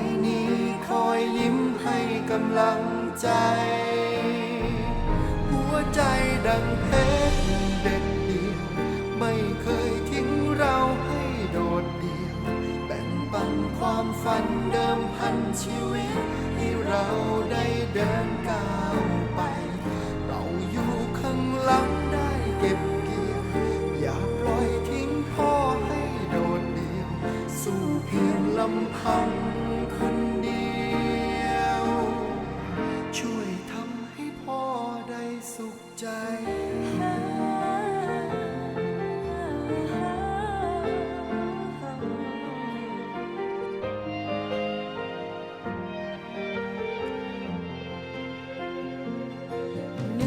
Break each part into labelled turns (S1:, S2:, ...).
S1: คอยนี้คอยยิ้มให้กำลังใจ หัวใจดังเพชรเด็ดเดี่ยว ไม่เคยทิ้งเราให้โดดเดี่ยว แบ่งปันความฝันเดิมพันชีวิต ให้เราได้เดินก้าวไป เราอยู่ข้างหลังได้เก็บเกี่ยว อย่าปล่อยทิ้งพ่อให้โดดเดี่ยว สู้เพียงลำพัง ใจ
S2: หน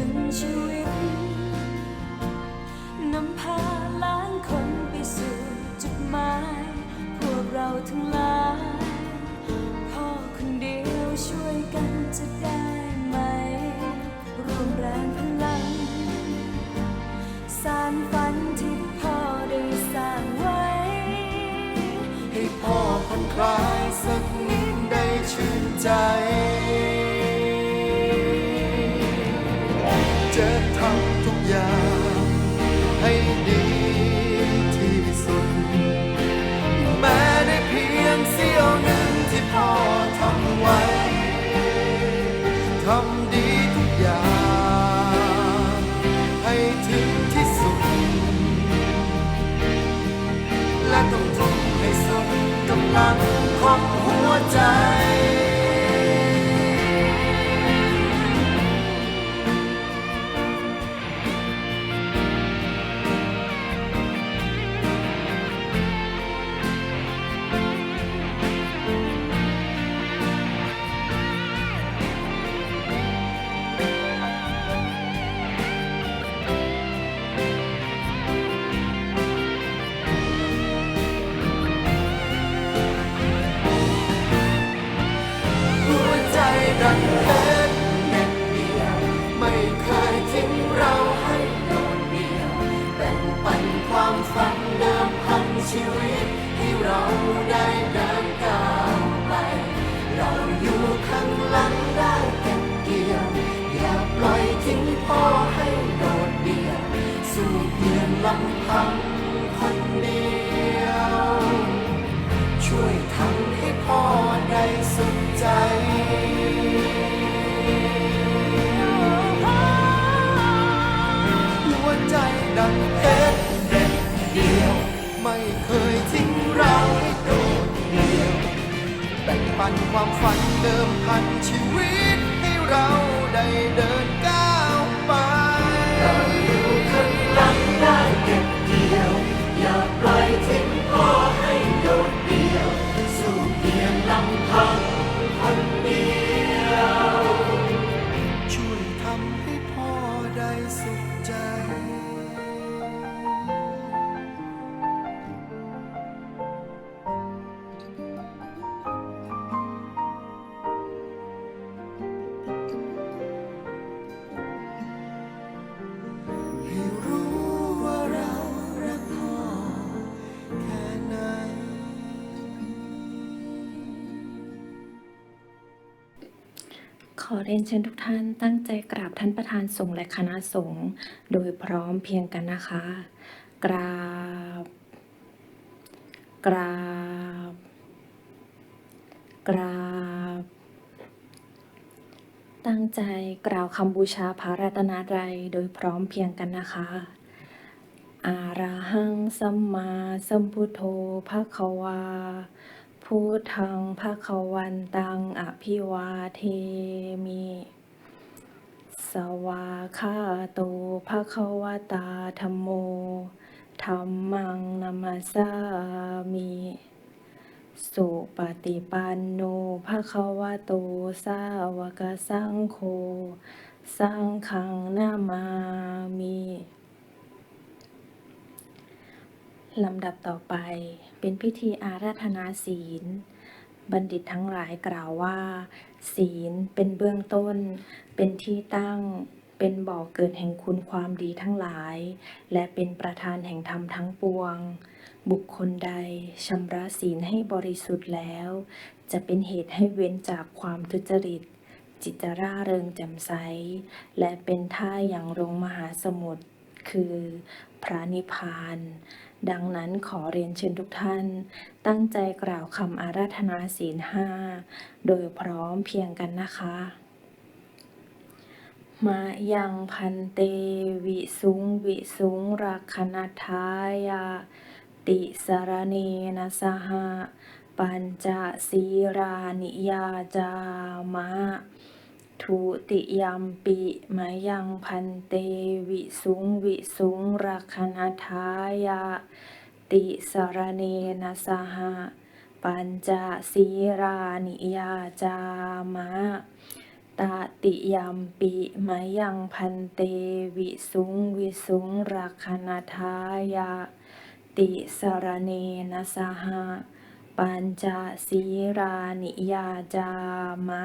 S2: ึ่งชีวิตนำพาล้านคนไปสู่จุดหมาย พวกเราทั้งหลาย
S1: ใจ จะทำทุกอย่างให้ดีที่สุด แม้ได้เพียงเสี้ยวหนึ่งที่พ่อทำไว้ ทำดีทุกอย่าง ให้ถึงที่สุด และต้องทุ่มให้สุดกำลังของหัวใจ ได้ รียนเชิ
S3: ญทุกท่านตั้งใจกราบท่านประธานสงฆ์และคณะสงฆ์โดยพร้อมเพียงกันนะคะ กราบ กราบ กราบ ตั้งใจกล่าวคำบูชาพระรัตนตรัยโดยพร้อมเพียงกันนะคะอาราหังสัมมาสัมพุทโธภะคะวา พุทธังภะคะวันตังอภิวาเทมิ สวาคาโตภะคะวตาธัมโมธัมมังนัมสสามิสุปฏิปันโนภะคะวะโตสาวกสังโฆสังฆังนามามิ ลำดับต่อไปเป็นพิธีอาราธนาศีล บัณฑิตทั้งหลายกล่าวว่า ศีลเป็นเบื้องต้น เป็นที่ตั้ง เป็นบ่อเกิดแห่งคุณความดีทั้งหลาย และเป็นประธานแห่งธรรมทั้งปวง บุคคลใดชำระศีลให้บริสุทธิ์แล้ว จะเป็นเหตุให้เว้นจากความทุจริต จิตจะร่าเริงแจ่มใส และเป็นท่าอย่างลงมหาสมุทรคือ พระนิพพาน ดังนั้นขอเรียนเชิญทุกท่าน ตั้งใจกล่าวคำอาราธนาศีลห้าโดยพร้อมเพียงกันนะคะมายังพันเตวิสุงวิสุงรักขณทายาติสารเนนะสหปัญจศีรานิยาจามะ ทุติยมปิมายังพันเตวิสุงวิสุงรักขณทายาติสารเนนะสหะปัญจศีรานิยาจามะตติยมปิมายังพันเตวิสุงวิสุงรักขณทายาติสารเนนะสหะปัญจศีรานิยาจามะ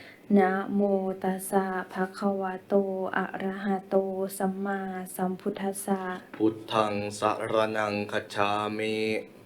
S3: นะโมตัสสะภะคะวะโต อะระหะโต สัมมาสัมพุทธัสสะ
S4: พุทธังสรนังคัจฉามิ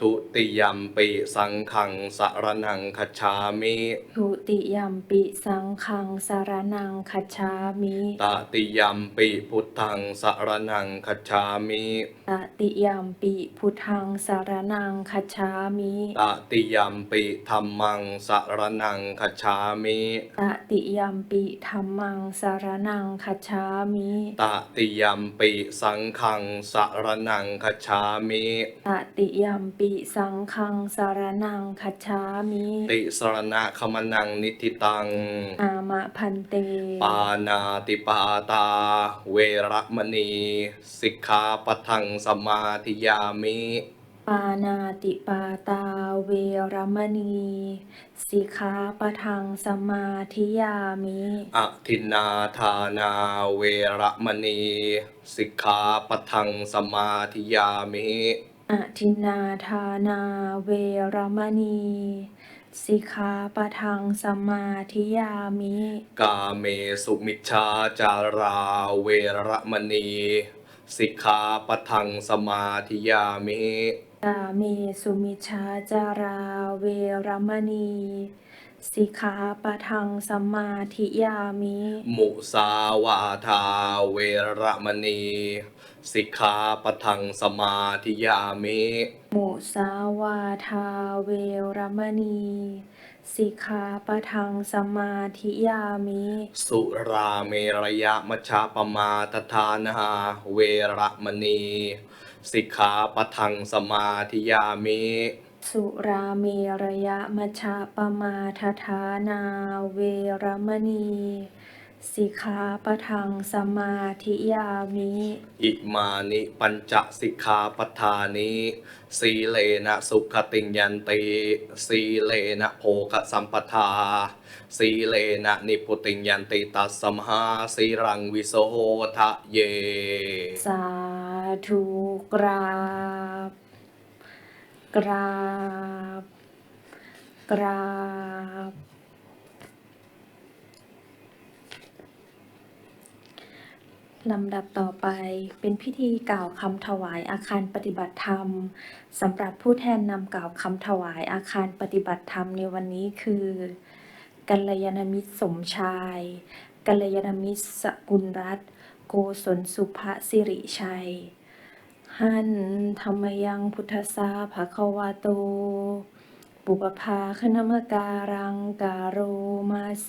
S4: ทุติยัมปิสังฆังสรนังคัจฉามิ
S3: ทุติยัมปิสังฆังสารนังคัจฉามิ
S4: ตติยัมปิพุทธังสรนังคัจฉามิ
S3: ตติยัมปิพุทธังสารนังคัจฉามิ
S4: ตติยัมปิธัมมังสรนังคัจฉามิ
S3: ตติยัมปิธัมมังสารนังคัจฉามิ
S4: ตติยัมปิสังฆังสรนังคัจฉามิ
S3: ตติยัมปิสังฆังสารนังคัจฉามิ
S4: ติสรณะขมนังนิทิตัง
S3: อามะพันเต
S4: ปานาติปาตา เวระมณี สิกขาปะทังสมาธิยามิ
S3: ปานาติปาตาเวรมณี สิกขาปะทังสมาธิยามิ
S4: อทินนาทานาเวระมณี สิกขาปะทังสมาธิยามิ
S3: อทินนาทานาเวรมณี สิกขาปะทังสมาธิยามิ
S4: กาเมสุมิชฌาจาราเวระมณี สิกขาปะทังสมาธิยามิ
S3: กาเมสุมิชฌาจาราเวรมณี สิกขาปะทังสมาธิยามิ
S4: มุสาวาทาเวระมณี สิกขาปะทังสมาธิยามิ
S3: มุสาวาทาเวรมณี สิกขาปะทังสมาธิยามิ
S4: สุราเมรยะมัชฌาปมาทฐานาเวระมณี สิกขาปะทังสมาธิยามิ
S3: สุราเมรยะมัชฌะปมาทฐานาเวรมณี สิกขาปะทังสมาธิยามิ
S4: อิมานิปัญจสิกขาปทานิสีเลนะสุขติงยันติสีเลนะโภคสัมปทาสีเลนะนิพุติงยันติตัสสมหาสีรังวิโสทะเย
S3: สาธุกราบ กราบ กราบ ลำดับต่อไปเป็นพิธีกล่าวคำถวายอาคารปฏิบัติธรรมสำหรับผู้แทนนำกล่าวคำถวายอาคารปฏิบัติธรรมในวันนี้คือ กัลยาณมิตรสมชาย กัลยาณมิตรสกุลรัตโกศลสุภสิริชัย หันธรรมยังพุทธสาภะควะโต ปุปภาคณมการังการโรมาเซ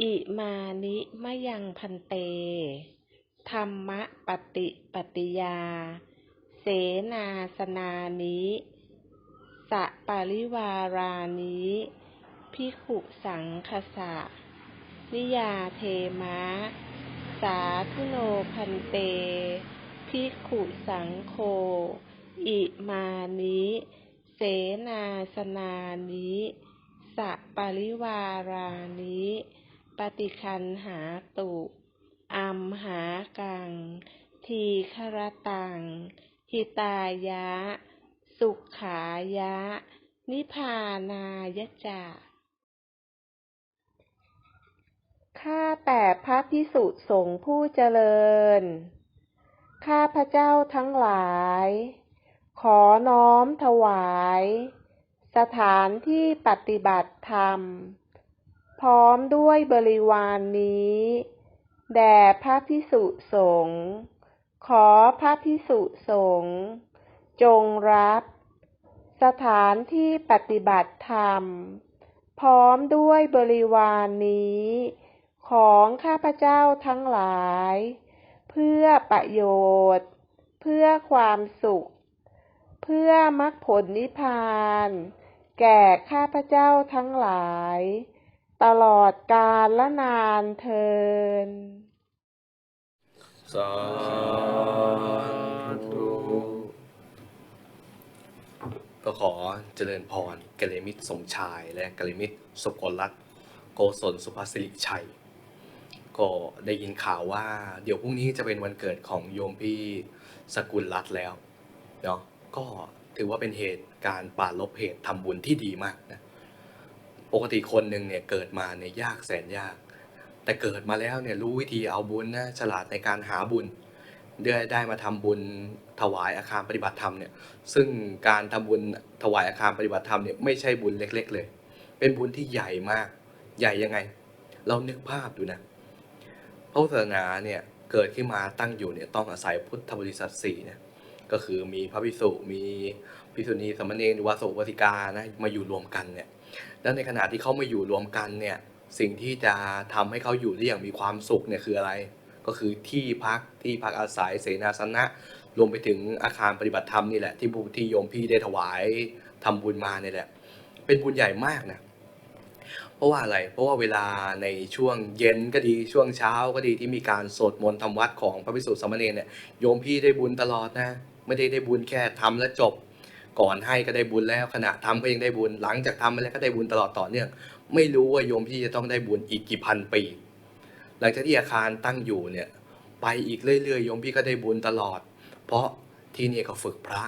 S5: อิมานิมะยังพันเต ธรรมปฏิปฏิยา เสนาสนานิสะปาริวารานิพิกขุสังคสะ นิยาเทมะ สาธุโนพันเตพิกขุสังโฆอิมานิเสนาสนานิสะปาริวารานิ ปฏิคันหาตุอัมหากัง ทีครตัง หิตายะ สุขายะ นิพานายะจาข้าแต่พระพิสุสงฆ์ผู้เจริญ ข้าพระเจ้าทั้งหลาย ขอน้อมถวาย สถานที่ปฏิบัติธรรม พร้อมด้วยบริวารนนี้ แด่พระพิสุสงฆ์ขอพระพิสุสงฆ์จงรับ สถานที่ปฏิบัติธรรม พร้อมด้วยบริวารนนี้ ของข้าพเจ้าทั้งหลาย เพื่อประโยชน์ เพื่อความสุข เพื่อมรรคผลนิพพาน แก่ข้าพเจ้าทั้งหลาย ตลอดกาลและนานเทิน
S4: สาธุก็ขอเจริญพรกัลมิตรสมชายและกัลมิตรสุกลรัตน์โกศลสุภาสิริชัย ก็ได้ยินข่าวว่า เดี๋ยวพรุ่งนี้จะเป็นวันเกิดของโยมพี่สกุลรัตแล้วเนาะก็ถือว่าเป็นเหตุการณ์ปาลบเหตุทำบุญที่ดีมากนะ ปกติคนหนึ่งเนี่ยเกิดมาเนี่ยยากแสนยาก แต่เกิดมาแล้วเนี่ยรู้วิธีเอาบุญนะฉลาดในการหาบุญได้ได้มาทำบุญถวายอาคารปฏิบัติธรรมเนี่ยซึ่งการทำบุญถวายอาคารปฏิบัติธรรมเนี่ยไม่ใช่บุญเล็ก ๆ เลย เป็นบุญที่ใหญ่มาก ใหญ่ยังไง เรานึกภาพดูนะพระพุทธศาสนาเนี่ยเกิดขึ้นมาตั้งอยู่เนี่ยต้องอาศัยพุทธบริษัทสี่เนี่ยก็คือมีพระภิกษุมีภิกษุณีสมณรหรือวาสกวาสิกานะมาอยู่รวมกันเนี่ย แล้วในขณะที่เขามาอยู่รวมกันเนี่ยสิ่งที่จะทำให้เขาอยู่ได้อย่างมีความสุขเนี่ยคืออะไร ก็คือที่พักที่พักอาศัยเสนาสนะ รวมไปถึงอาคารปฏิบัติธรรมนี่แหละ ที่บุที่โยมพี่ได้ถวายทำบุญมาเนี่ยแหละ เป็นบุญใหญ่มากนะเพราะว่าอะไร เพราะว่าเวลาในช่วงเย็นก็ดีช่วงเช้าก็ดีที่มีการสวดมนต์ทำวัดของพระภิกษุสามเณรเนี่ยโยมพี่ได้บุญตลอดนะ ไม่ได้ได้บุญแค่ทำแล้วจบ ก่อนให้ก็ได้บุญแล้วขณะทำก็ยังได้บุญหลังจากทำไปแล้วก็ได้บุญตลอดต่อเนื่องไม่รู้ว่าโยมพี่จะต้องได้บุญอีกกี่พันปี หลังจากที่อาคารตั้งอยู่เนี่ยไปอีกเรื่อยๆโยมพี่ก็ได้บุญตลอด เพราะที่นี่ก็ฝึกพระ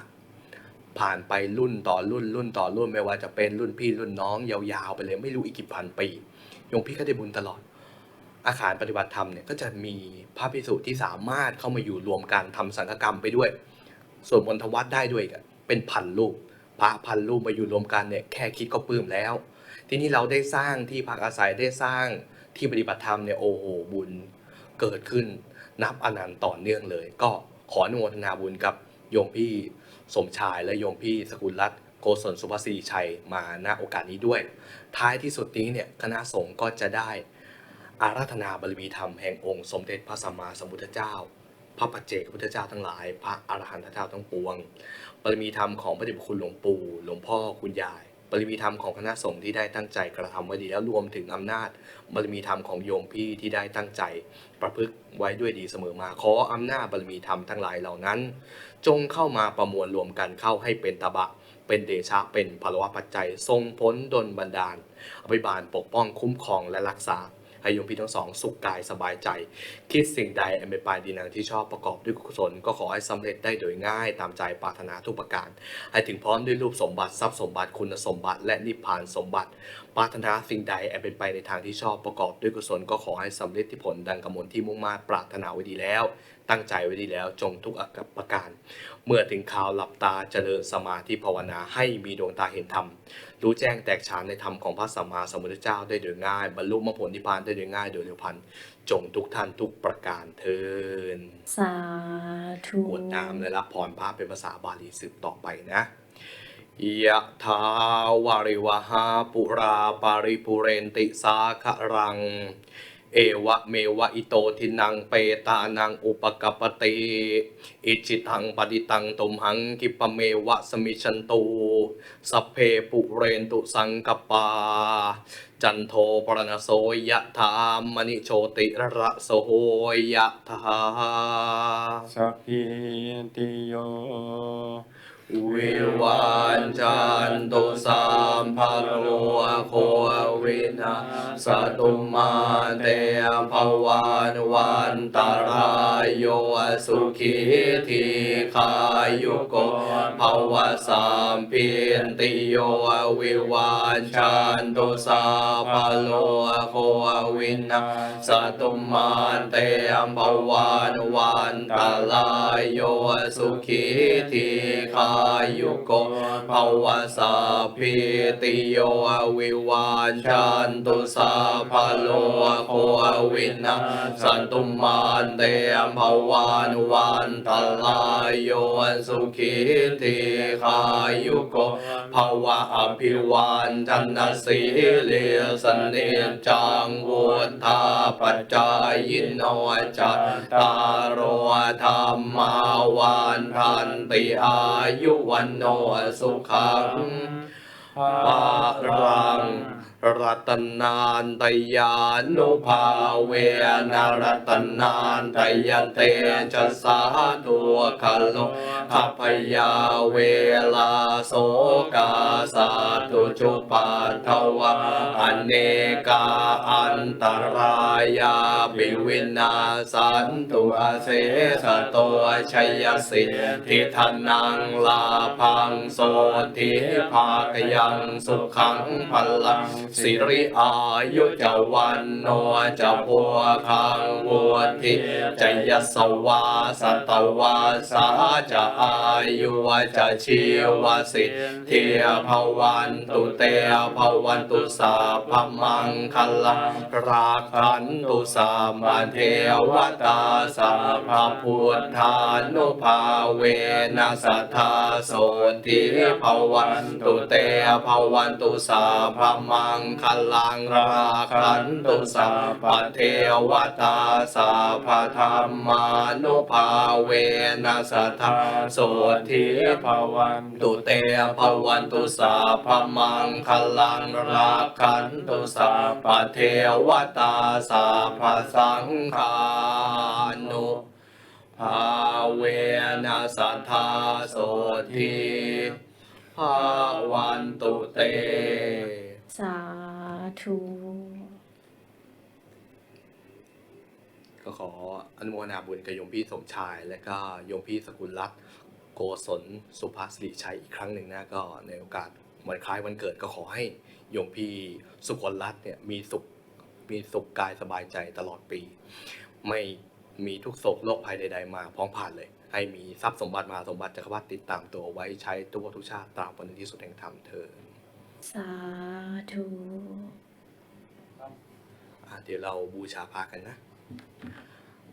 S4: ผ่านไปรุ่นต่อรุ่นรุ่นต่อรุ่นไม่ว่าจะเป็นรุ่นพี่รุ่นน้องยาวๆไปเลย ไม่รู้อีกกี่พันปีโยมพี่ก็ได้บุญตลอด อาคารปฏิบัติธรรมเนี่ยก็จะมีพระภิกษุที่สามารถเข้ามาอยู่รวมกันทำสังฆกรรมไปด้วยส่วนมนทวัดได้ด้วยกัน เป็นพันรูปพระพันรูปมาอยู่รวมกันเนี่ยแค่คิดก็ปลื้มแล้ว ที่นี้เราได้สร้างที่พักอาศัยได้สร้างที่ปฏิบัติธรรมเนี่ยโอ้โหบุญเกิดขึ้น นับอนันต์ต่อเนื่องเลย ก็ขออนุโมทนาบุญกับโยมพี่สมชายและโยมพี่สกุลรัตน์โกศลสุภาษีชัยมาณโอกาสนี้ด้วย ท้ายที่สุดนี้เนี่ยคณะสงฆ์ก็จะได้อาราธนาบารมีธรรมแห่งองค์สมเด็จพระสัมมาสัมพุทธเจ้า พระปัจเจกพุทธเจ้าทั้งหลาย พระอรหันตเจ้าทั้งปวง บารมีธรรมของพระเดชพระคุณหลวงปู่หลวงพ่อคุณยายบารมีธรรมของคณะสงฆ์ที่ได้ตั้งใจกระทำไว้ดีแล้วรวมถึงอำนาจบารมีธรรมของโยมพี่ที่ได้ตั้งใจ ประพฤติไว้ด้วยดีเสมอมาขออำนาจบารมีธรรมทั้งหลายเหล่านั้น จงเข้ามาประมวลรวมกันเข้าให้เป็นตบะ เป็นเดชะเป็นพลวะปัจจัยทรงพ้นดลบันดาลอภิบาลปกป้องคุ้มครองและรักษา ให้โยมพี่ทั้งสองสุขกายสบายใจ คิดสิ่งใดอันเป็นไปดีนางที่ชอบประกอบด้วยกุศลก็ขอให้สำเร็จได้โดยง่ายตามใจปรารถนาทุกประการ ให้ถึงพร้อมด้วยรูปสมบัติทรัพย์สมบัติคุณสมบัติ และนิพพานสมบัติ ปรารถนาสิ่งใดอันเป็นไปในทางที่ชอบประกอบด้วยกุศลก็ขอให้สำเร็จที่ผลดังกำมลที่มุ่งมา่ปรารถนาไว้ดีแล้ว ตั้งใจไว้ดีแล้วจงทุกอากับประการ เมื่อถึงข่าวหลับตาเจริญสมาธิภาวนาให้มีดวงตาเห็นธรรม รู้แจ้งแตกฉานในธรรมของพระสัมมาสัมพุทธเจ้าได้โดยง่าย บรรลุมรรคผลนิพพานได้โดยง่ายโดยเร็วพลันจงทุกท่านทุกประการเทิน
S3: สาธุ
S4: กรวดน้ำและรับพรพระเป็นภาษาบาลีสืบต่อไปนะยะทาวาริวหาปุราปาริปุเรนติสาคะรัง เอวะเมวะอิโตทินังเปตานังอุปกปปติอิจิตังปฏิตังตุมหังกิปะเมวะสมิชันตูสัพเพปุเรนตุสังกปา จันโทปรณโสยะธามณิโชติระโสยะธา
S6: สัพพิติโย
S4: วิวันจันตุสัมภโรโควินาสตุมาเตภวันวันตรายโยสุขีทีขายุโกภวสัมเพินติโยวิวันจันตุสัมภโรโควินาสตุมาเตภวันวันตรายโยสุขีทีขาายุโกภวสัพพิติโยวิวันจันตุสัพโลโควินาสันตุมันเตภวันวันตลายโยสุขีติขายุโกภวะอภิวันจันนสีเลสเนจังวุธาปัจจายโนจัตตารโรธรรมาวันทันติอายุวันโนสุขังปารัง รัตนานตยานุภาเวนะรัตนานตยเตจะสาตัวคโลขัพยาเวลาโสกาสาตุจุปัทวะอเนกาอันตรายาปิวินาสันตุอาเสสโตชัยสิทิทนังลาพังโสทิภาคยังสุขังพลังสิริอายุจะวันโนจะพัวคังวัวทิจะยสวาสตวาสาจะอายุวจะชีวสิทธิภวันตุเตภวันตุสาพมังคลังราคันตุสามาเทวตาสาพพุทธานุภาเวนัสทธาโสทิภวันตุเตภวันตุสาพมังงคลังราคันตุสาปเทวตาสาพธรรมานุภาเวนัสทธาโสทิภวันตุเตภวันตุสาพมังคลังราคันตุสาปเทวตาสาพสังฆานุภาเวนัสทธาโสทิภาวันตุเต
S3: ธุ
S4: ก็ขออนุโมทนาบุญกับโยมพี่สมชาย และก็โยมพี่สกุลรัตน์โกศลสุภาสิริชัยอีกครั้งหนึ่งนะก็ในโอกาสวันคล้ายวันเกิดก็ขอให้โยมพี่สุกลรัตน์เนี่ยมีสุขมีสุขกายสบายใจตลอดปี ไม่มีทุกโศกโรคภัยใด ๆ มาพ้อมผ่านเลย ให้มีทรัพย์สมบัติมาสมบัติจักรพรรดิติดตามตัวไว้ใช้ทุกทุกชาติตาบวันที่สุดแห่งธรรมเธอ
S3: สาธุ
S4: อะเดี๋ยวเราบูชาพระกันนะ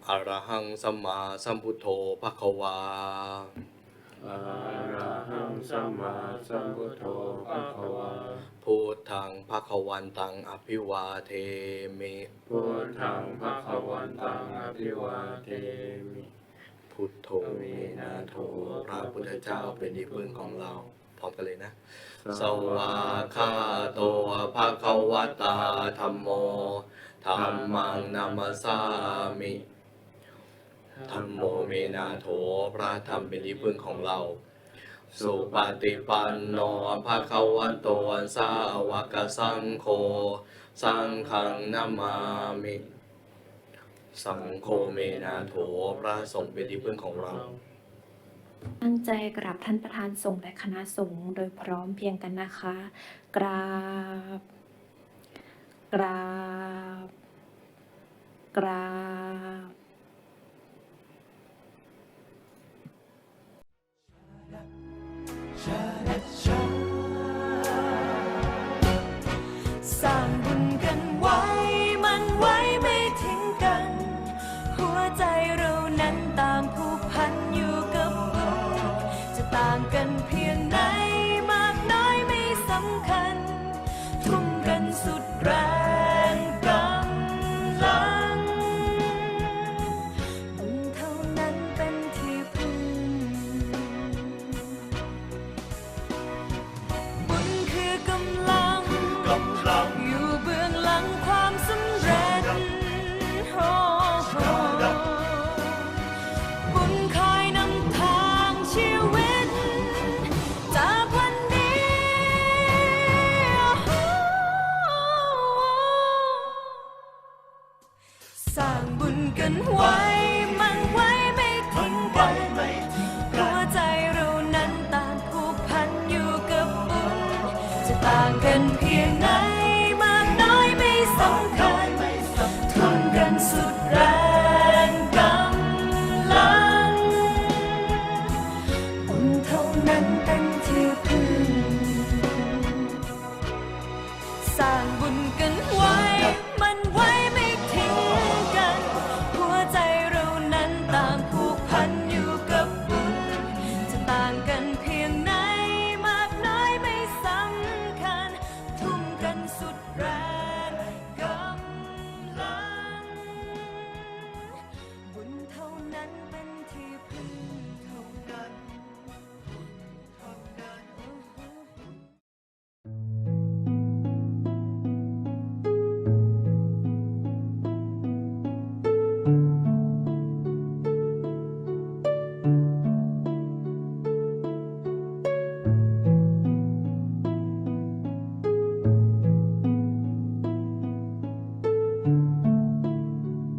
S4: อรหังสัมมาสัมพุทโธภะคะวา
S6: อะระหังสัมมาสัมพุทโธภะคะวา
S4: พุทธังภะคะวันตังอภิวาเทมิ
S6: พุทธังภะคะวันตังอภิวาเทมิ
S4: พุทโธเมนะโธพระพุทธเจ้าเป็นที่พึ่งของเรา พร้อมกันเลยนะ สวาคาโตภะคะวตาธัมโม ธัมมังนัมสสามิธัมโมเมนาโถพระธรรมเป็นที่พึ่งของเรา สุปฏิปันโนภะคะวันโตสาวกสังโฆสังฆังนามามิสังโฆเมนาโถพระสงฆ์เป็นที่พึ่งของเรา
S3: ตั้งใจกราบท่านประธานสงฆ์และคณะสงฆ์โดยพร้อมเพียงกันนะคะ กราบ กราบ กราบ